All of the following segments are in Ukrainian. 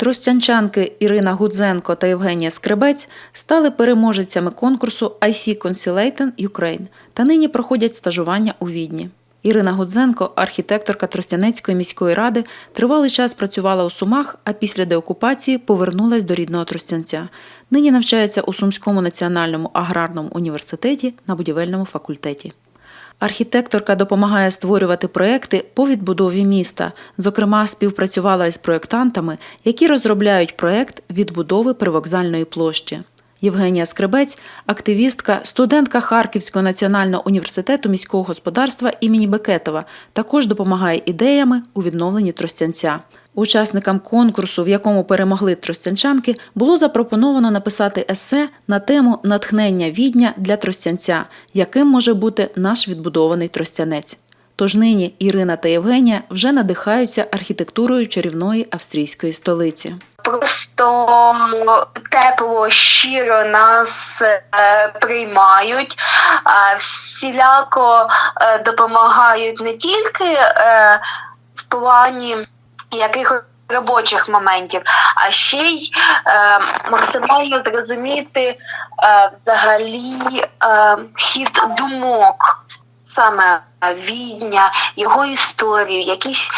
Тростянчанки Ірина Гудзенко та Євгенія Скребець стали переможецями конкурсу IC Consultant Ukraine та нині проходять стажування у Відні. Ірина Гудзенко, архітекторка Тростянецької міської ради, тривалий час працювала у Сумах, а після деокупації повернулась до рідного Тростянця. Нині навчається у Сумському національному аграрному університеті на будівельному факультеті. Архітекторка допомагає створювати проекти по відбудові міста. Зокрема, співпрацювала із проєктантами, які розробляють проект відбудови привокзальної площі. Євгенія Скребець, активістка, студентка Харківського національного університету міського господарства імені Бекетова, також допомагає ідеями у відновленні Тростянця. Учасникам конкурсу, в якому перемогли тростянчанки, було запропоновано написати есе на тему натхнення відня для тростянця, яким може бути наш відбудований тростянець. Тож нині Ірина та Євгенія вже надихаються архітектурою чарівної австрійської столиці. Просто тепло, щиро нас е, приймають, всіляко е, допомагають не тільки е, в плані якихось робочих моментів, а ще й е, максимально зрозуміти е, взагалі е, хід думок саме відня, його історію, якісь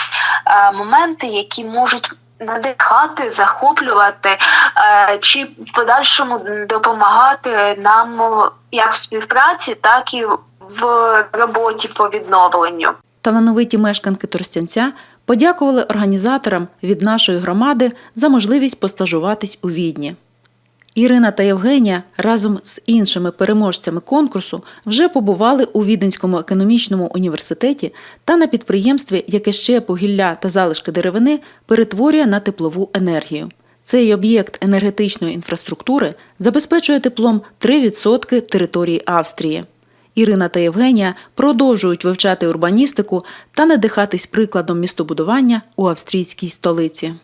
е, моменти, які можуть надихати, захоплювати е, чи в подальшому допомагати нам як в співпраці, так і в роботі по відновленню. Талановиті мешканки Тростянця подякували організаторам від нашої громади за можливість постажуватись у Відні. Ірина та Євгенія разом з іншими переможцями конкурсу вже побували у Віденському економічному університеті та на підприємстві, яке ще погілля та залишки деревини перетворює на теплову енергію. Цей об'єкт енергетичної інфраструктури забезпечує теплом 3% території Австрії. Ірина та Євгенія продовжують вивчати урбаністику та надихатись прикладом містобудування у австрійській столиці.